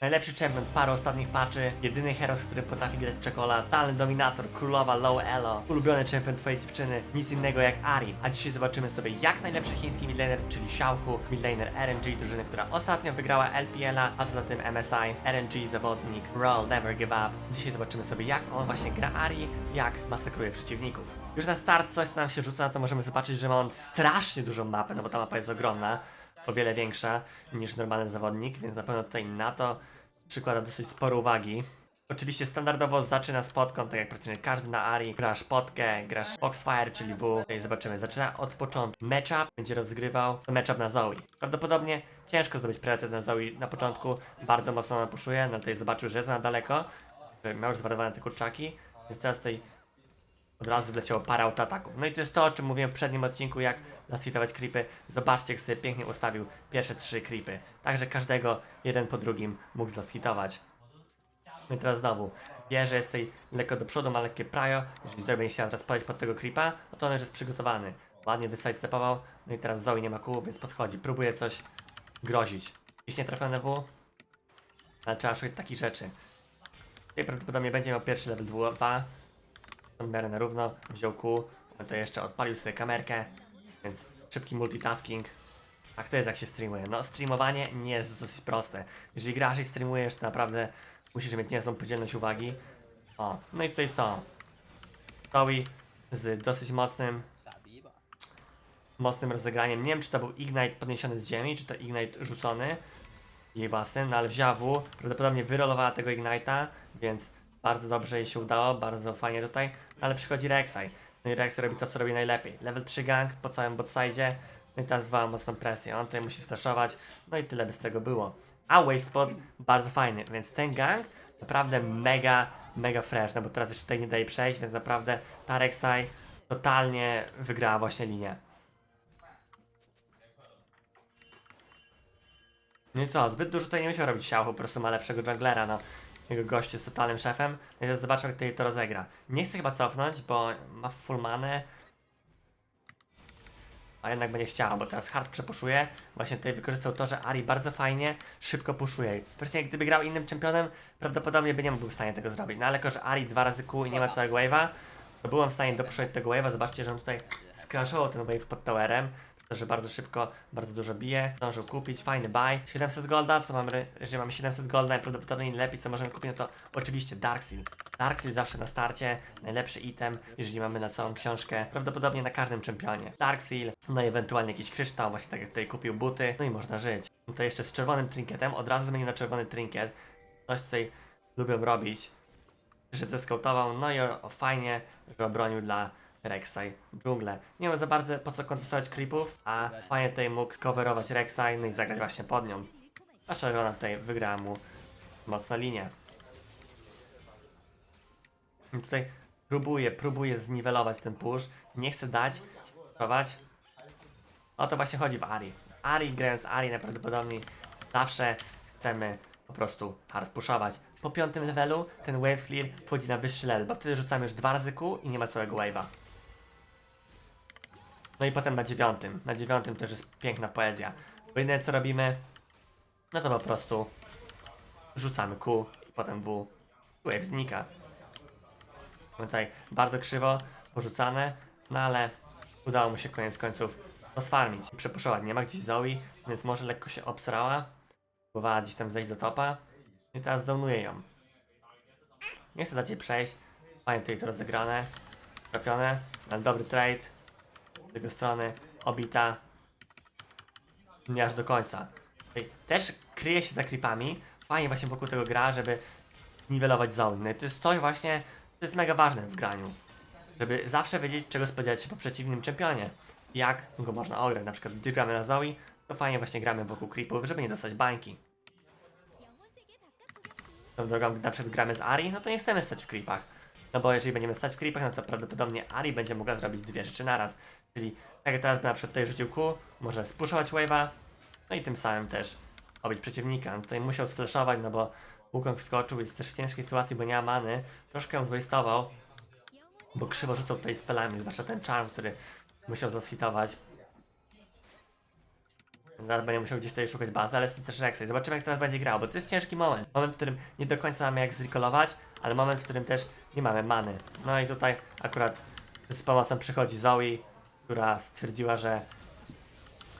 Najlepszy champion, parę ostatnich patchy, jedyny heros, który potrafi grać czekola, talent dominator, królowa low elo, ulubiony champion twojej dziewczyny, nic innego jak Ari. A dzisiaj zobaczymy sobie jak najlepszy chiński midlaner, czyli Xiaohu, midlaner RNG, drużyny, która ostatnio wygrała LPL-a, a co za tym MSI, RNG zawodnik, Roll Never Give Up. Dzisiaj zobaczymy sobie jak on właśnie gra Ari, jak masakruje przeciwników. Już na start coś co nam się rzuca, to możemy zobaczyć, że ma on strasznie dużą mapę, no bo ta mapa jest ogromna o wiele większa niż normalny zawodnik, więc na pewno tutaj na to przykłada dosyć sporo uwagi. Oczywiście standardowo zaczyna spotką, tak jak praktycznie każdy na Ari. Grasz potkę, grasz Foxfire, czyli W. Tutaj zobaczymy, zaczyna od początku. Matchup będzie rozgrywał matchup na Zoe. Prawdopodobnie ciężko zdobyć priorytet na Zoe na początku. Bardzo mocno napuszuje, no tutaj zobaczył, że jest na daleko. Miał już zwarowane te kurczaki, więc teraz tutaj od razu wleciało parę autoataków. No i to jest to, o czym mówiłem w przednim odcinku, jak zasfitować creepy. Zobaczcie, jak sobie pięknie ustawił pierwsze trzy creepy. Także każdego jeden po drugim mógł zasfitować. No i teraz znowu, wie, że jest tutaj lekko do przodu, ma lekkie prajo. Jeżeli Zoe będzie chciała teraz podejść pod tego creepa, no to on już jest przygotowany. Ładnie wysidestepował. No i teraz Zoe nie ma kół, więc podchodzi. Próbuje coś grozić. Jeśli nie trafione W, ale trzeba szukać takich rzeczy. Tutaj prawdopodobnie będzie miał pierwszy level 2. W miarę na równo, wziął no to jeszcze odpalił sobie kamerkę, więc szybki multitasking. Tak to jest jak się streamuje. No streamowanie nie jest dosyć proste. Jeżeli grasz i streamujesz, to naprawdę musisz mieć niezłą podzielność uwagi. O, no i tutaj co? Zoe z dosyć mocnym mocnym rozegraniem. Nie wiem, czy to był Ignite podniesiony z ziemi, czy to Ignite rzucony jej własny, no ale wzięła W, prawdopodobnie wyrolowała tego Ignite'a, więc bardzo dobrze jej się udało, bardzo fajnie tutaj, no ale przychodzi Rek'Sai. No i Rek'Sai robi to, co robi najlepiej. Level 3 gang po całym botsidzie, no i teraz wywoła mocną presję, on tutaj musi sflashować, no i tyle by z tego było. A Wave Spot bardzo fajny, więc ten gang naprawdę mega, mega fresh, no bo teraz jeszcze tutaj nie daje przejść, więc naprawdę ta Rek'Sai totalnie wygrała właśnie linię. No i co, zbyt dużo tutaj nie musiał robić Xiaohu, po prostu ma lepszego junglera, no. Jego gość jest totalnym szefem. No i teraz zobaczmy, jak tutaj to rozegra. Nie chce chyba cofnąć, bo ma full manę. A jednak będzie chciała, bo teraz hard przepuszuje. Właśnie tutaj wykorzystał to, że Ari bardzo fajnie, szybko puszuje. Pewnie gdyby grał innym czempionem, prawdopodobnie by nie był w stanie tego zrobić. No ale jako, że Ari dwa razy kół i nie ma całego wave'a, to byłem w stanie dopuszczać tego wave'a. Zobaczcie, że on tutaj skraszował ten wave pod towerem. Że bardzo szybko, bardzo dużo bije. Zdążył kupić, fajny buy. 700 golda, co mamy, jeżeli mamy 700 golda, najprawdopodobniej lepiej, co możemy kupić, no to oczywiście Darkseal. Darkseal zawsze na starcie, najlepszy item, jeżeli mamy na całą książkę, prawdopodobnie na każdym czempionie. Darkseal, no i ewentualnie jakiś kryształ, właśnie tak jak tutaj kupił buty, no i można żyć. No to jeszcze z czerwonym trinketem, od razu zmienił na czerwony trinket. Coś, co tutaj lubią robić. Przyszedł zeskautował, no i o, o fajnie, że obronił dla Rek'Sai dżunglę. Nie ma za bardzo po co kontestować creepów, a fajnie tutaj mógł coverować Rek'Sai, no i zagrać właśnie pod nią. A czerwona tutaj wygrała mu mocno linię. I tutaj próbuje, próbuje zniwelować ten push, nie chce dać, chować. O to właśnie chodzi w Ari. Ari, grając Ari najprawdopodobniej zawsze chcemy po prostu hard pushować. Po piątym levelu ten wave clear wchodzi na wyższy level, bo wtedy rzucamy już dwa razy kół i nie ma całego wave'a. No i potem na dziewiątym. Na dziewiątym też jest piękna poezja. Bo jedyne co robimy, no to po prostu rzucamy kół i potem W. Wave znika. Tutaj bardzo krzywo porzucane, no ale udało mu się koniec końców osfarmić i przepuszować. Nie ma gdzieś Zoe, więc może lekko się obsrała. Próbowała gdzieś tam zejść do topa i teraz zonuje ją. Nie chcę dać jej przejść. Fajnie tutaj to rozegrane. Trafione, ale dobry trade. Z jego strony obita. Nie aż do końca. Tutaj też kryje się za creepami. Fajnie właśnie wokół tego gra, żeby niwelować Zoe. No i to jest coś właśnie, to jest mega ważne w graniu. Żeby zawsze wiedzieć, czego spodziewać się po przeciwnym czempionie. Jak go można ograć. Na przykład, gdy gramy na Zoe, to fajnie właśnie gramy wokół creepów, żeby nie dostać bańki. Tą drogą, gdy na przykład gramy z Ari, no to nie chcemy stać w creepach. No bo jeżeli będziemy stać w creepach, no to prawdopodobnie Ari będzie mogła zrobić dwie rzeczy naraz. Czyli tak jak teraz by na przykład tutaj rzucił Q, może spuszować wave'a, no i tym samym też obić przeciwnika. No Tutaj musiał sflashować, no bo Wukong wskoczył, jest też w ciężkiej sytuacji, bo nie ma many. Troszkę ją zwastował, bo krzywo rzucał tutaj spelami, zwłaszcza ten charm, który musiał zashitować. Zaraz będę musiał gdzieś tutaj szukać bazy, ale tym też Rek'Sai. Zobaczymy jak teraz będzie grał, bo to jest ciężki moment. Moment, w którym nie do końca mamy jak zrecallować, ale moment, w którym też nie mamy many. No i tutaj akurat z pomocą przychodzi Zoe, która stwierdziła, że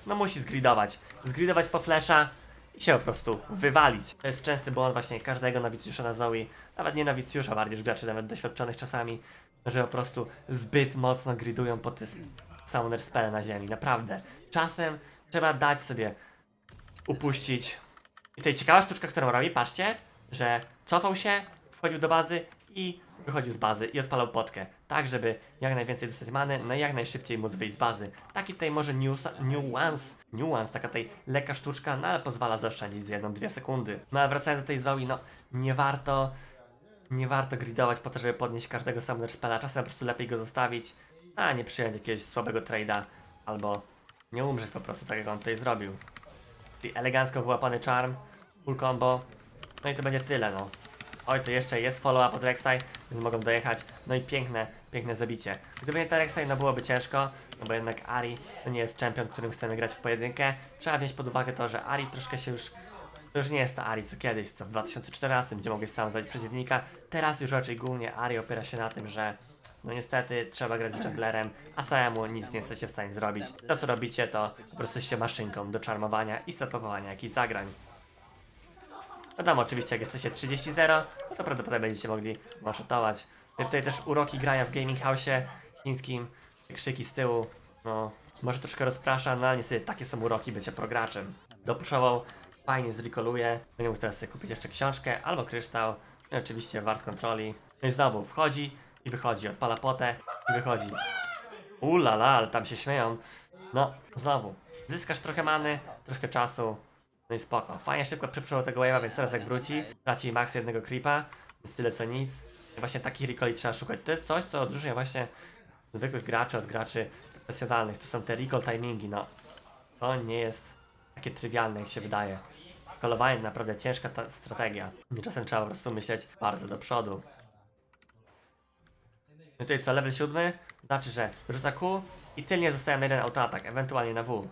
no musi zgridować. Zgridować po flesza i się po prostu wywalić. To jest częsty błąd właśnie każdego nowicjusza na Zoe, nawet nie nowicjusza, bardziej graczy nawet doświadczonych czasami, że po prostu zbyt mocno gridują po sp- summoner spele na ziemi, naprawdę. Czasem trzeba dać sobie upuścić. I tutaj ciekawa sztuczka, którą robi, patrzcie, że cofał się, wchodził do bazy i wychodził z bazy i odpalał potkę. Tak, żeby jak najwięcej dostać many, no i jak najszybciej móc wyjść z bazy. Taki tutaj może niusa- nuance, taka tutaj lekka sztuczka, no ale pozwala zaoszczędzić z jedną, dwie sekundy. No ale wracając do tej Zoe, no nie warto, nie warto gridować po to, żeby podnieść każdego summoner spela. Czasem po prostu lepiej go zostawić, a nie przyjąć jakiegoś słabego trade'a, albo nie umrzeć po prostu tak jak on tutaj zrobił. Czyli elegancko wyłapany charm, full combo. No i to będzie tyle, no. Oj, to jeszcze jest follow-up od Rek'Sai, więc mogą dojechać. No i piękne, piękne zabicie. Gdyby nie ta Rek'Sai, no byłoby ciężko, no bo jednak Ari to nie jest champion, którym chcemy grać w pojedynkę. Trzeba wziąć pod uwagę to, że Ari troszkę się już... To już nie jest ta Ari co kiedyś, co w 2014, gdzie mogłeś sam zabić przeciwnika. Teraz już raczej głównie Ari opiera się na tym, że no niestety trzeba grać z junglerem, a samemu nic nie jesteście w stanie zrobić. To co robicie to po prostu jesteście maszynką do czarmowania i setupowania jakichś zagrań. Wiadomo, oczywiście jak jesteście 30-0, no to prawdopodobnie będziecie mogli one-shotować. I Tutaj też uroki grania w gaming house'ie chińskim, krzyki z tyłu, no może troszkę rozprasza, no ale niestety takie są uroki bycia prograczem. Dopuszował, fajnie zrekoluje, będzie mógł teraz sobie kupić jeszcze książkę albo kryształ, no oczywiście wart kontroli. No i znowu wchodzi i wychodzi, odpala potę i wychodzi. Ulala, ale tam się śmieją. No, znowu. Zyskasz trochę many, troszkę czasu. No i spoko. Fajnie szybko przeprzeżył tego wave'a, więc teraz jak wróci, traci max jednego creepa, jest tyle co nic. I właśnie takich recoli trzeba szukać. To jest coś, co odróżnia właśnie zwykłych graczy od graczy profesjonalnych. To są te recall timingi, no. To nie jest takie trywialne, jak się wydaje. Kolowanie naprawdę ciężka strategia. Czasem trzeba po prostu myśleć bardzo do przodu. No tutaj co, level 7? Znaczy, że rzuca Q i tylnie zostaje na jeden autoatak, ewentualnie na W.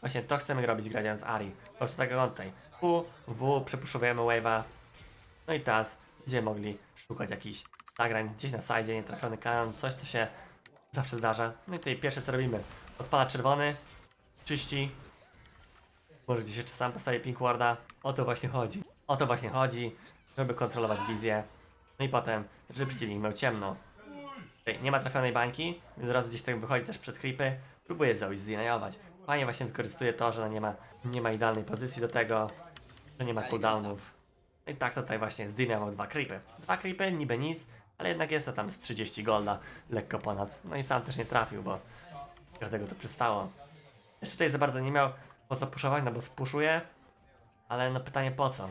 Właśnie to chcemy robić grając Ari. Po prostu tak tutaj. Q, W, przepuszczujemy wave'a. No i teraz będziemy mogli szukać jakichś zagrań gdzieś na side, nietrafiony kanon, coś co się zawsze zdarza. No i tutaj pierwsze co robimy. Odpala czerwony, czyści. Może gdzieś jeszcze sam postawi pink warda. O to właśnie chodzi. O to właśnie chodzi, żeby kontrolować wizję. No i potem, żeby przeciwnik miał ciemno. Nie ma trafionej bańki, więc od razu gdzieś tak wychodzi też przed creepy. Próbuje Zoe zdinajować. Fajnie właśnie wykorzystuje to, że no nie ma, nie ma idealnej pozycji do tego, że nie ma cooldownów. No i tak tutaj właśnie zdinajował dwa creepy. Dwa creepy, niby nic, ale jednak jest to tam z 30 golda, lekko ponad. No i sam też nie trafił, bo każdego to przystało. Jeszcze tutaj za bardzo nie miał po co puszować, no bo spuszuje, ale no pytanie po co?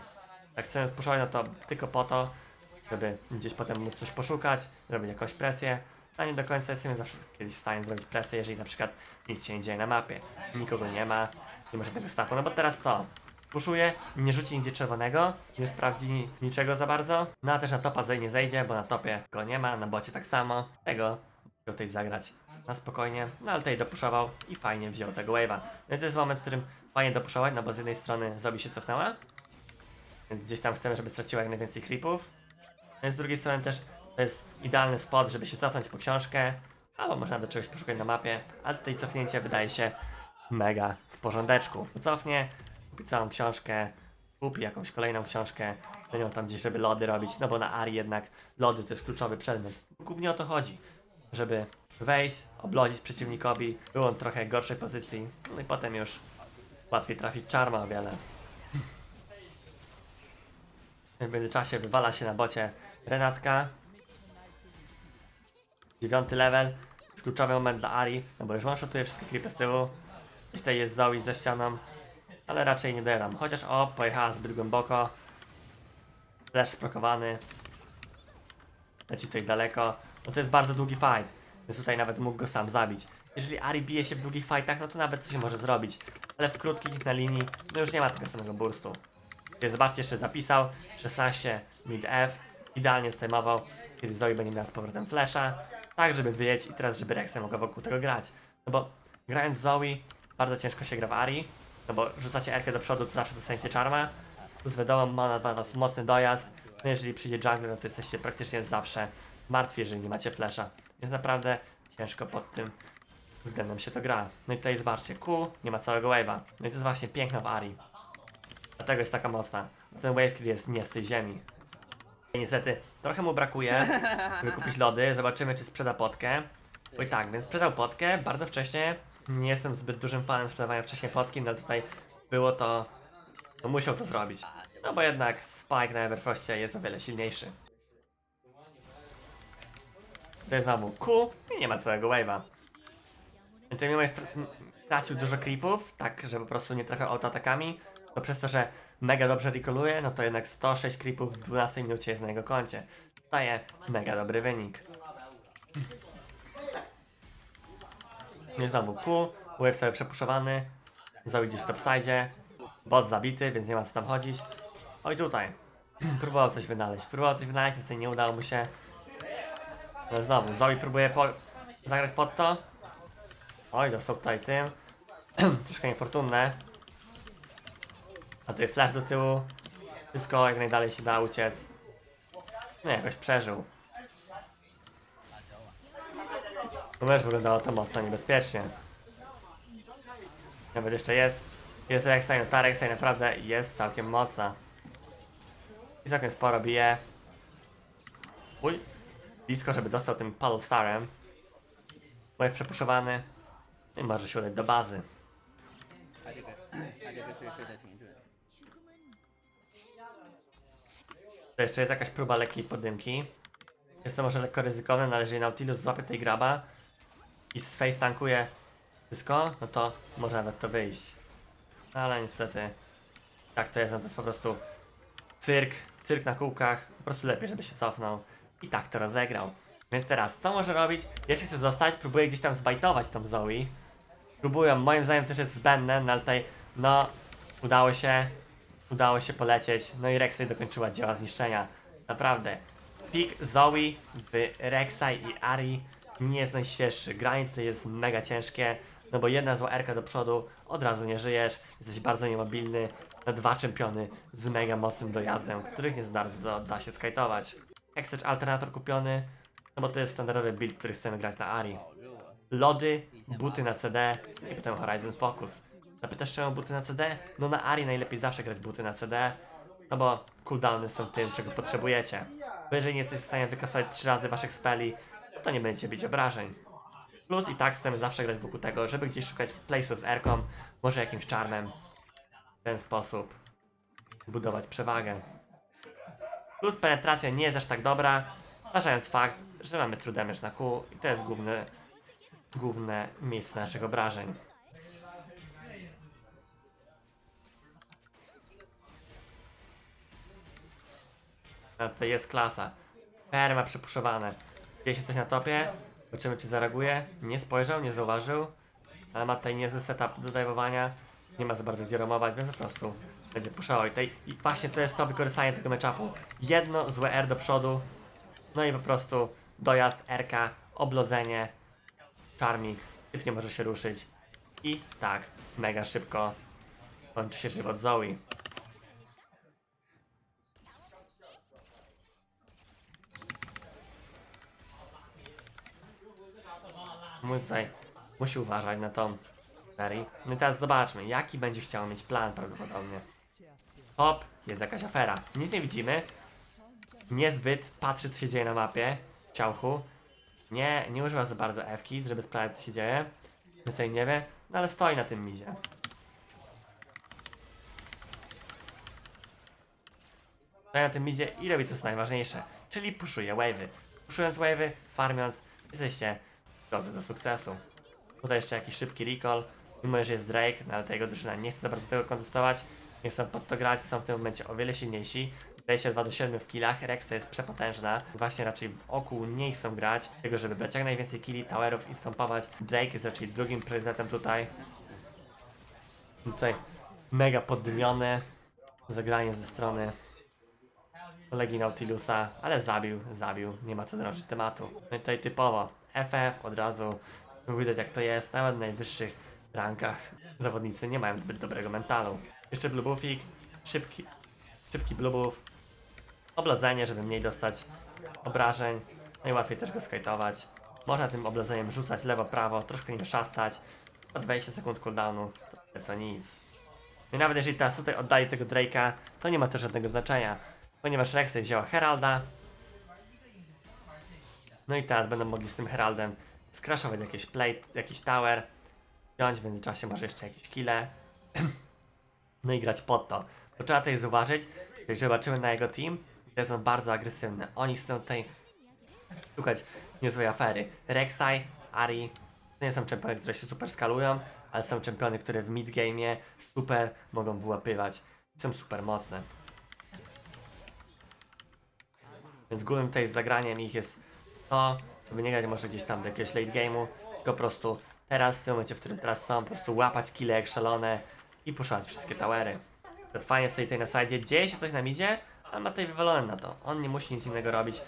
Jak chcemy puszować, no to tylko po to, żeby gdzieś potem móc coś poszukać, zrobić jakąś presję, a nie do końca jestem zawsze kiedyś w stanie zrobić presję, jeżeli na przykład nic się nie dzieje na mapie, nikogo nie ma, nie ma żadnego stapu, no bo teraz co? Puszuje, nie rzuci nigdzie czerwonego, nie sprawdzi niczego za bardzo, no a też na topa nie zejdzie, bo na topie go nie ma, na bocie tak samo, tego tutaj zagrać na spokojnie, no ale tutaj dopuszował i fajnie wziął tego wave'a. No i to jest moment, w którym fajnie dopuszować, no bo z jednej strony Zobi się cofnęła, więc gdzieś tam chcemy, żeby straciła jak najwięcej creepów, no z drugiej strony też to jest idealny spot, żeby się cofnąć po książkę, albo można by czegoś poszukać na mapie, ale tutaj cofnięcie wydaje się mega w porządeczku. Cofnie, kupi całą książkę, kupi jakąś kolejną książkę, do nią tam gdzieś, żeby lody robić, no bo na Ari jednak lody to jest kluczowy przedmiot. Głównie o to chodzi, żeby wejść, oblodzić przeciwnikowi, był on trochę gorszej pozycji, no i potem już łatwiej trafić czarma o wiele. W międzyczasie wywala się na bocie Renatka. Dziewiąty level. Jest kluczowy moment dla Ari, no bo już one-shotuje wszystkie klipy z tyłu. I tutaj jest Zoe ze ścianą, ale raczej nie dojadam. Chociaż o, pojechała zbyt głęboko. Flash sprokowany. Leci tutaj daleko. No to jest bardzo długi fight, więc tutaj nawet mógł go sam zabić. Jeżeli Ari bije się w długich fightach, no to nawet coś może zrobić. Ale w krótkich na linii, no już nie ma tego samego burstu. Tutaj Zobaczcie, jeszcze zapisał 16 mid F. Idealnie stejmował, kiedy Zoe będzie miała z powrotem flasha. Tak, żeby wyjść i teraz, żeby Rexy mogła wokół tego grać. No bo grając Zoe, bardzo ciężko się gra w Ari. No bo rzucacie Erkę do przodu, to zawsze dostaniecie czarma. Plus wiadomo, ma na was mocny dojazd. No jeżeli przyjdzie jungler, no to jesteście praktycznie zawsze martwi, jeżeli nie macie flesza. Więc naprawdę ciężko pod tym względem się to gra. No i tutaj zobaczcie, Q nie ma całego wave'a. No i to jest właśnie piękno w Ari. Dlatego jest taka mocna. Ten wave kill jest nie z tej ziemi. Niestety trochę mu brakuje, żeby kupić lody. Zobaczymy, czy sprzeda potkę. I tak, więc sprzedał potkę bardzo wcześnie. Nie jestem zbyt dużym fanem sprzedawania wcześniej potki, no ale tutaj było to. No musiał to zrobić. No bo jednak Spike na Everfrostie jest o wiele silniejszy. To jest znowu Q i nie ma całego wave'a. Tutaj mimo, tra- tracił dużo creepów, tak, że po prostu nie trafiał autoatakami, to przez to, że mega dobrze rekoluje, no to jednak 106 creepów w 12 minucie jest na jego koncie. Daje mega dobry wynik. Nie znowu Q, wave cały przepuszowany, Zoe gdzieś w topside, bot zabity, więc nie ma co tam chodzić. Oj tutaj, próbował coś wynaleźć, próbował coś wynaleźć, niestety nie udało mu się. No znowu, Zoe próbuje po... zagrać pod to. Oj, dostał tutaj tym. Troszkę niefortunne. A tutaj flash do tyłu. Wszystko jak najdalej się da uciec. No jakoś przeżył. To też wyglądało to mocno niebezpiecznie. Nawet jeszcze jest. Jest Rekstein, ta Rekstein naprawdę jest całkiem mocna. I całkiem sporo bije. Uj. Blisko, żeby dostał tym Palostarem. Bo jest przepuszowany. I może się udać do bazy. I I To jeszcze jest jakaś próba lekkiej podymki. Jest to może lekko ryzykowne, no ale jeżeli Nautilus złapie tej graba i z face tankuje wszystko, no to może nawet to wyjść. No ale niestety, tak to jest, no to jest po prostu cyrk, cyrk na kółkach, po prostu lepiej, żeby się cofnął i tak to rozegrał. Więc teraz, co może robić? Jeszcze chce zostać, próbuje gdzieś tam zbajtować tą Zoe. Próbują, moim zdaniem też jest zbędne, no ale tutaj, no, udało się, udało się polecieć, no i Rek'Sai dokończyła dzieła zniszczenia. Naprawdę, pik Zoe w Rek'Sai i Ari nie jest najświeższy. Granie tutaj jest mega ciężkie, no bo jedna zła Erka do przodu, od razu nie żyjesz, jesteś bardzo niemobilny, na dwa czempiony z mega mocnym dojazdem, których nie bardzo da się skajtować. Exchange Alternator kupiony, no bo to jest standardowy build, który chcemy grać na Ari. Lody, buty na CD i potem Horizon Focus. Zapytasz czemu buty na CD? No na Ari najlepiej zawsze grać buty na CD, no bo cooldowny są tym, czego potrzebujecie. Bo jeżeli nie jesteś w stanie wykasować trzy razy waszych speli, to nie będziecie bić obrażeń. Plus i tak chcemy zawsze grać wokół tego, żeby gdzieś szukać place'ów z Erką, może jakimś czarmem. W ten sposób budować przewagę. Plus penetracja nie jest aż tak dobra, zważając fakt, że mamy true damage na Q i to jest główny, główne miejsce naszych obrażeń. Tutaj jest klasa. PR ma przepuszowane. Dzieje się coś na topie. Zobaczymy czy zareaguje. Nie spojrzał, nie zauważył. Ale ma tutaj niezły setup do dajwowania. Nie ma za bardzo gdzie romować, więc po prostu będzie puszował. I, tutaj, I właśnie to jest to wykorzystanie tego matchupu. Jedno złe R do przodu. No i po prostu dojazd, RK, oblodzenie, charming. Typ nie może się ruszyć. I tak, mega szybko kończy się żywot Zoe. Mój tutaj musi uważać na tą serii. No i teraz zobaczmy, jaki będzie chciał mieć plan prawdopodobnie. Hop, jest jakaś afera. Nic nie widzimy. Niezbyt patrzy, co się dzieje na mapie. Ciałchu. Nie, nie używa za bardzo F-ki, żeby sprawdzić, co się dzieje. Więc tutaj nie wie, no ale stoi na tym mizie. Stoi na tym midzie i robi to co najważniejsze, czyli puszuje wave'y. Puszując wave'y, farmiąc, jesteście w drodze do sukcesu. Tutaj jeszcze jakiś szybki recall, mimo że jest Drake, no ale ta jego drużyna nie chce za bardzo tego kontestować, nie chcą pod to grać, są w tym momencie o wiele silniejsi. Daje się 2 do 7 w killach, Rexa jest przepotężna, właśnie raczej wokół nie chcą grać, tego żeby brać jak najwięcej killi, towerów i stąpować. Drake jest raczej drugim priorytetem tutaj. Tutaj mega poddymione zagranie ze strony kolegi Nautilusa, ale zabił, zabił, nie ma co drążyć tematu. No tutaj typowo FF od razu widać jak to jest, nawet na najwyższych rankach zawodnicy nie mają zbyt dobrego mentalu. Jeszcze blue buffik, szybki, szybki blue buff, oblodzenie, żeby mniej dostać obrażeń, najłatwiej też go skajtować. Można tym oblodzeniem rzucać lewo, prawo, troszkę nim szastać, po 20 sekund cooldownu, to co nic. No I nawet jeżeli teraz tutaj oddaję tego Drake'a, to nie ma to żadnego znaczenia, ponieważ Rexy wzięła Heralda. No i teraz będą mogli z tym Heraldem skraszować jakieś plate, jakiś tower, wziąć w międzyczasie może jeszcze jakieś kile, no i grać pod to. Bo trzeba tutaj zauważyć, jak zobaczymy na jego team, to jest on bardzo agresywny. Oni chcą tutaj szukać niezłej afery. Rek'Sai, Ari, to nie są czempiony, które się super skalują, ale są czempiony, które w midgame'ie super mogą wyłapywać. Są super mocne. Więc głównym tutaj zagraniem ich jest to, żeby nie grać może gdzieś tam do jakiegoś late game'u, tylko po prostu teraz, w tym momencie, w którym teraz są, po prostu łapać kile jak szalone i puszczać wszystkie towery. To fajnie stoi tutaj na sajdzie, dzieje się coś na midzie, ale ma tutaj wywalone na to. On nie musi nic innego robić,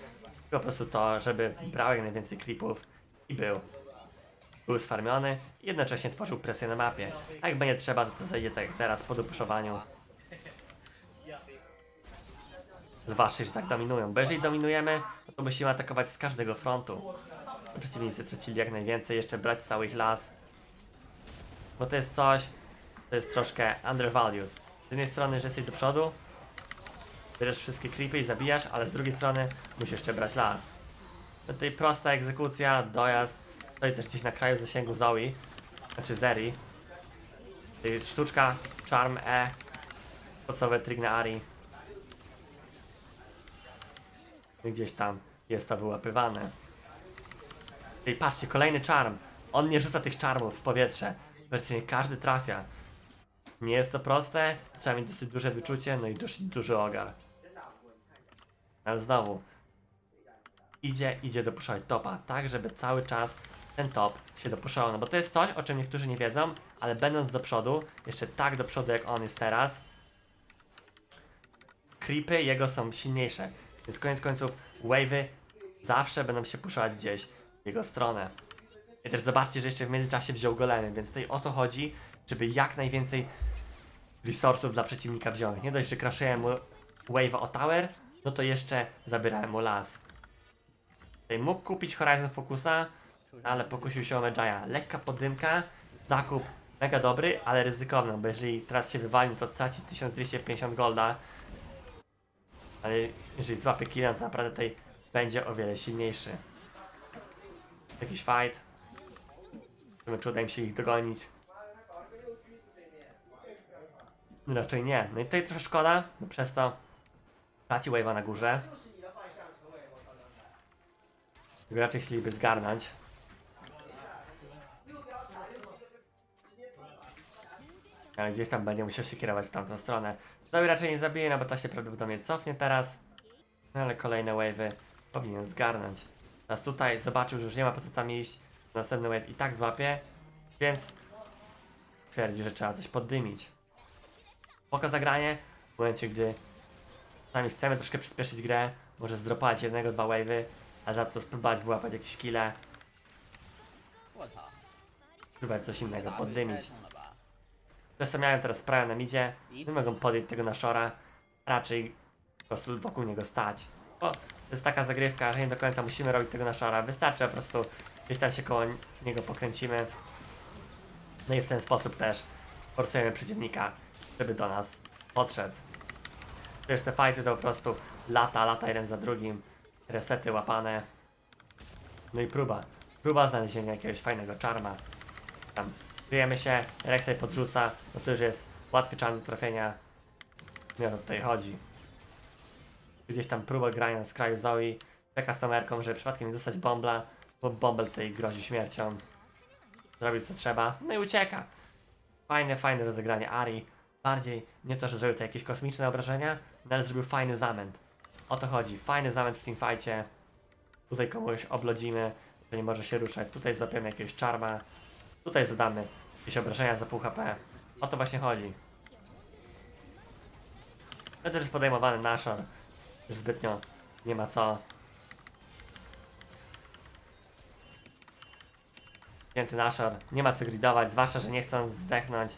po prostu to, żeby brał jak najwięcej creepów i był. Był sfarmiony i jednocześnie tworzył presję na mapie. A jak będzie trzeba, to to zejdzie tak jak teraz po dopuszowaniu. Zwłaszcza, że tak dominują, bo jeżeli dominujemy, no to musimy atakować z każdego frontu. Przeciwnicy tracili jak najwięcej, jeszcze brać cały ich las. Bo to jest coś, to jest troszkę undervalued. Z jednej strony, że jesteś do przodu, bierzesz wszystkie creepy i zabijasz, ale z drugiej strony musisz jeszcze brać las. No tutaj prosta egzekucja, dojazd, i też gdzieś na kraju zasięgu Zoe, znaczy Zeri. To jest sztuczka, charm E, podstawowy trik na Ari. I gdzieś tam jest to wyłapywane. I patrzcie, kolejny charm. On nie rzuca tych charmów w powietrze. Praktycznie każdy trafia. Nie jest to proste, trzeba mieć dosyć duże wyczucie, no i dosyć duży ogar. Ale znowu, idzie, idzie dopuszczać topa, tak żeby cały czas ten top się dopuszczał, no bo to jest coś, o czym niektórzy nie wiedzą, ale będąc do przodu, jeszcze tak do przodu jak on jest teraz, creepy jego są silniejsze, więc koniec końców wave'y zawsze będą się puszczać gdzieś w jego stronę. I też zobaczcie, że jeszcze w międzyczasie wziął golemy, więc tutaj o to chodzi, żeby jak najwięcej resursów dla przeciwnika wziąć. Nie dość, że crashałem mu wave'a o tower, no to jeszcze zabierałem mu las. Tutaj mógł kupić Horizon Focusa, ale pokusił się o Medjaya. Lekka podymka, zakup mega dobry, ale ryzykowny, bo jeżeli teraz się wywali, to straci 1250 golda. Ale jeżeli złapie killa, to naprawdę tutaj będzie o wiele silniejszy. Jakiś fight. Zobaczymy, czy uda im się ich dogonić. Raczej nie. No i tutaj trochę szkoda, bo przez to traci wave'a na górze. Raczej chcieliby zgarnąć. ale gdzieś tam będzie musiał się kierować w tamtą stronę. To mi raczej nie zabije, no bo ta się prawdopodobnie cofnie teraz. No ale kolejne wave'y powinien zgarnąć. Nas tutaj zobaczył, że już nie ma po co tam iść. Następny wave i tak złapie, więc twierdzi, że trzeba coś poddymić. Spoko zagranie, w momencie gdy sami chcemy troszkę przyspieszyć grę, może zdropać jednego, dwa wave'y, a za to spróbować wyłapać jakieś kile. Spróbować coś innego, poddymić. Zresztą miałem teraz sprawę na midzie. Nie mogą podjąć tego na szora. Raczej po prostu wokół niego stać. Bo to jest taka zagrywka, że nie do końca musimy robić tego na szora. Wystarczy po prostu gdzieś tam się koło niego pokręcimy. No i w ten sposób też forsujemy przeciwnika, żeby do nas podszedł. Wiesz, te fajty to po prostu lata, lata jeden za drugim. Resety łapane. No i próba. Próba znalezienia jakiegoś fajnego czarma. Tam Kryjemy się, Rexaj podrzuca, no to już jest łatwy czarny do trafienia. Nie o to tutaj chodzi. Gdzieś tam próba grania z kraju Zoe, taka z tomerką, żeby przypadkiem nie dostać bombla, bo bombel tutaj grozi śmiercią. Zrobił co trzeba, no i ucieka. Fajne, fajne rozegranie Ari. Bardziej nie to, że zrobił tutaj jakieś kosmiczne obrażenia, no ale zrobił fajny zamęt. O to chodzi, fajny zamęt w fajcie. Tutaj komuś oblodzimy, że nie może się ruszać. Tutaj złapiemy jakiegoś czarma. Tutaj zadamy jakieś obrażenia za pół HP. O to właśnie chodzi. To też jest podejmowany naszor. Już zbytnio nie ma co. Pięty Nashor, nie ma co gridować, zwłaszcza, że nie chcąc zdechnąć,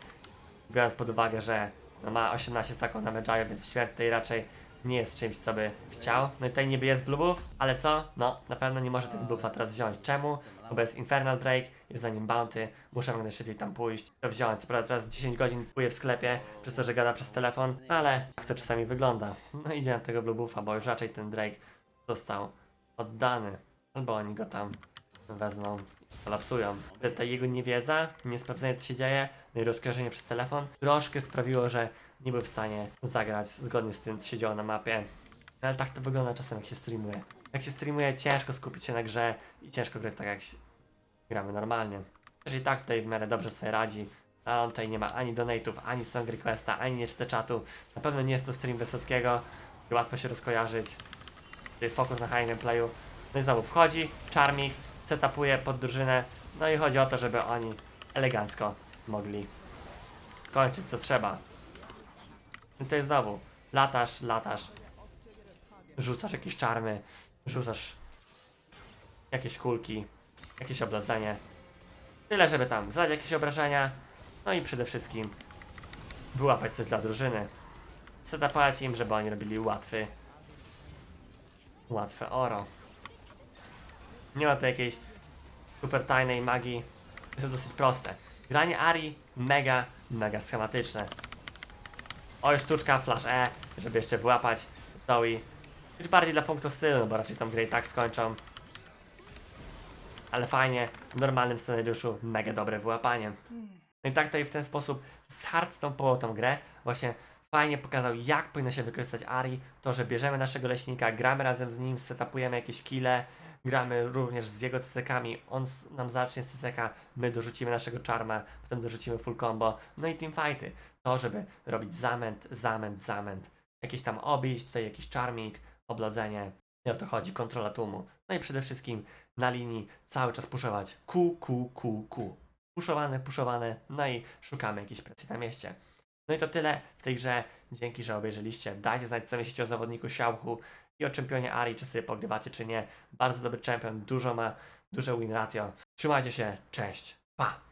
biorąc pod uwagę, że no ma 18 staków na Medjaya, więc śmierć tej raczej nie jest czymś, co by chciał. No i tutaj niby jest blubów, ale co? No, na pewno nie może tego blufa teraz wziąć. Czemu? Bo jest Infernal Drake, jest za nim Bounty, muszę jak najszybciej tam pójść, to wziąć. Co prawda teraz 10 godzin kupuję w sklepie, przez to, że gada przez telefon, no ale tak to czasami wygląda. No idzie na tego blubufa, bo już raczej ten Drake został oddany. Albo oni go tam wezmą kolapsują. Ta jego niewiedza, niesprawdzenie co się dzieje, no i rozkojarzenie przez telefon troszkę sprawiło, że nie był w stanie zagrać zgodnie z tym, co się działo na mapie. No Ale tak to wygląda czasem, jak się streamuje. Jak się streamuje, ciężko skupić się na grze i ciężko grać tak, jak gramy normalnie. Jeżeli tak tutaj w miarę dobrze sobie radzi, a on tutaj nie ma ani donate'ów, ani song requesta, ani nie czyta czatu. Na pewno nie jest to stream Wysockiego i łatwo się rozkojarzyć. Tutaj fokus na high gameplayu. No i znowu wchodzi, Charmik, setupuje pod drużynę, no i chodzi o to, żeby oni elegancko mogli skończyć co trzeba. To jest znowu, latasz, latasz, rzucasz jakieś czarmy, rzucasz jakieś kulki, jakieś obladzenie. Tyle, żeby tam zadać jakieś obrażenia, no i przede wszystkim wyłapać coś dla drużyny. Setupować im, żeby oni robili łatwy, łatwe oro. Nie ma tu jakiejś super tajnej magii. Jest to dosyć proste. Granie Ari mega, mega schematyczne. Oj, sztuczka, flash E, żeby jeszcze wyłapać Zoe. Już bardziej dla punktów stylu, bo raczej tą grę i tak skończą. Ale fajnie, w normalnym scenariuszu mega dobre wyłapanie. No i tak tutaj w ten sposób z Hearthstone połączył tą grę. Właśnie fajnie pokazał, jak powinno się wykorzystać Ari. To, że bierzemy naszego leśnika, gramy razem z nim, setupujemy jakieś kile, gramy również z jego CCkami. On nam zacznie z CCka, my dorzucimy naszego czarma, potem dorzucimy full combo. No i teamfighty. To, żeby robić zamęt, zamęt, zamęt. Jakieś tam obić, tutaj jakiś charming, oblodzenie. I o to chodzi, kontrola tłumu. No i przede wszystkim na linii cały czas puszować Q, Q, Q, Q. Puszowane, puszowane, no i szukamy jakiejś presji na mieście. No i to tyle w tej grze. Dzięki, że obejrzeliście. Dajcie znać, co myślicie o zawodniku Siałchu i o czempionie Ari, czy sobie pogrywacie, czy nie. Bardzo dobry czempion, dużo ma, duże win ratio. Trzymajcie się, cześć, pa!